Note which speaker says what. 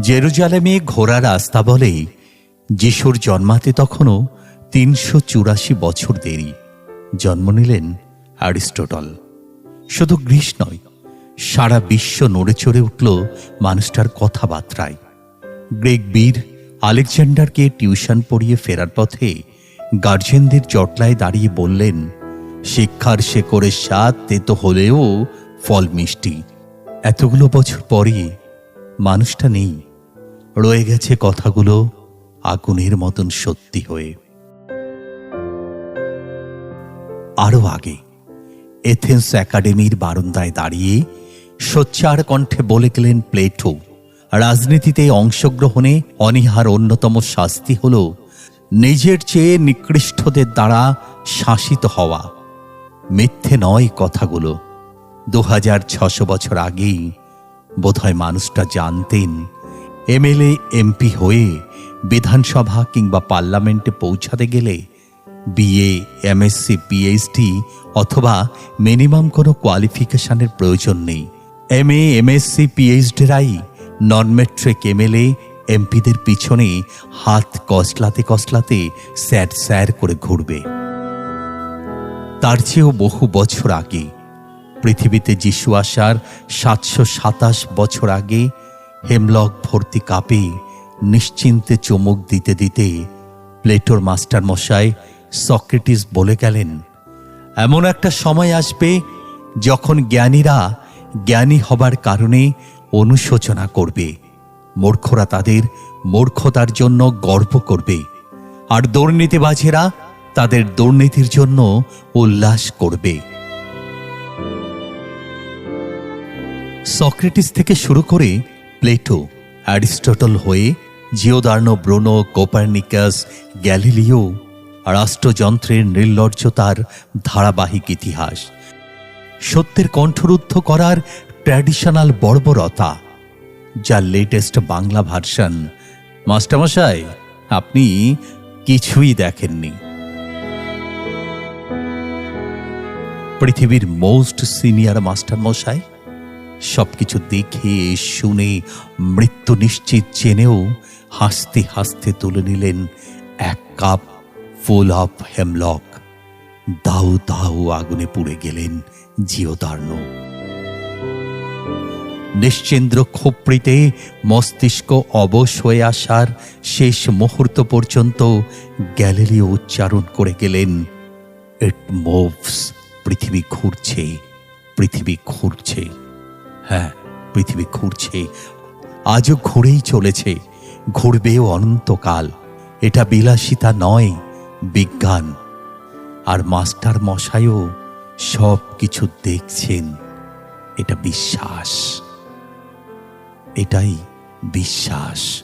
Speaker 1: জেরুজালেমে ঘোড়ার আস্তা বলে যিশুর জন্মাতে তখনও তিনশো চুরাশি বছর দেরি। জন্ম নিলেন অ্যারিস্টোটল। শুধু গ্রীস নয়, সারা বিশ্ব নড়ে চড়ে উঠল মানুষটার কথাবার্তায়। গ্রেক বীর আলেকজান্ডারকে টিউশন পড়িয়ে ফেরার পথে গার্জেনদের জটলায় দাঁড়িয়ে বললেন, শিক্ষার শেকড়ের স্বাদ তেতো হলেও ফল মিষ্টি। এতগুলো বছর পরে মানুষটা নেই। রয়ে গেছে কথাগুলো আগুনের মতন সত্যি হয়ে। আরও আগে এথেন্স একাডেমির বারান্দায় দাঁড়িয়ে সোচ্চার কণ্ঠে বলে গেলেন প্লেটো, রাজনীতিতে অংশগ্রহণে অনীহার অন্যতম শাস্তি হল নিজের চেয়ে নিকৃষ্টদের দ্বারা শাসিত হওয়া। মিথ্যে নয় কথাগুলো। দু হাজার ছশো বছর আগেই বোধহয় মানুষটা জানতেন এমএলএ, এমপি হয়ে বিধানসভা কিংবা পার্লামেন্টে পৌঁছাতে গেলে বিএ, এমএসসি, পিএইচডি অথবা মিনিমাম কোনো কোয়ালিফিকেশনের প্রয়োজন নেই। এম এ এমএসসি, পিএইচডিরাই নন মেট্রিক এমএলএ, এমপিদের পিছনে হাত কসলাতে কসলাতে স্যার স্যার করে ঘুরবে। তার চেয়েও বহু বছর আগে, পৃথিবীতে যিশু আসার সাতশো সাতাশ বছর আগে হেমলক ভর্তি কাপে নিশ্চিন্তে চমক দিতে দিতে প্লেটোর মাস্টার মশাই সক্রেটিস বলে গেলেন, এমন একটা সময় আসবে যখন জ্ঞানীরা জ্ঞানী হবার কারণে অনুশোচনা করবে। মূর্খরা তাদের মূর্খতার জন্য গর্ব করবে। আর দুর্নীতিবাজেরা তাদের দুর্নীতির জন্য উল্লাস করবে। সক্রেটিস থেকে শুরু করে প্লেটো, অ্যারিস্টটল হয়ে জিওদার্ন, ব্রোনো, কোপার্নিকাস, গ্যালিলিও রাষ্ট্রযন্ত্রের নির্লজ্জতার ধারাবাহিক ইতিহাস। সত্যের কণ্ঠরুদ্ধ করার ট্র্যাডিশনাল বর্বরতা, যার লেটেস্ট বাংলা ভার্সন। মাস্টারমশাই, আপনি কিছুই দেখেননি। পৃথিবীর মোস্ট সিনিয়র মাস্টার মশাই সবকিছু দেখে, শুনে, মৃত্যু নিশ্চিত জেনেও হাসতে হাসতে তুলে নিলেন এক কাপ ফুল অফ হেমলক। দাউ দাউ আগুনে পুড়ে গেলেন জিওদার্ণ। নিশ্চেন্দ্র খোপড়িতে মস্তিষ্ক অবশ হয়ে আসার শেষ মুহূর্ত পর্যন্ত গ্যালিলিও উচ্চারণ করে গেলেন ইট মুভস পৃথিবী ঘুরছে পৃথিবী ঘুরছে। হ্যাঁ পৃথিবী ঘুরছে। আজও ঘুরেই চলেছে। ঘুরবেও অনন্তকাল। এটা বিলাসিতা নয়, বিজ্ঞান। আর মাস্টার মশাইও সব কিছু দেখছেন। এটা বিশ্বাস। এটাই বিশ্বাস।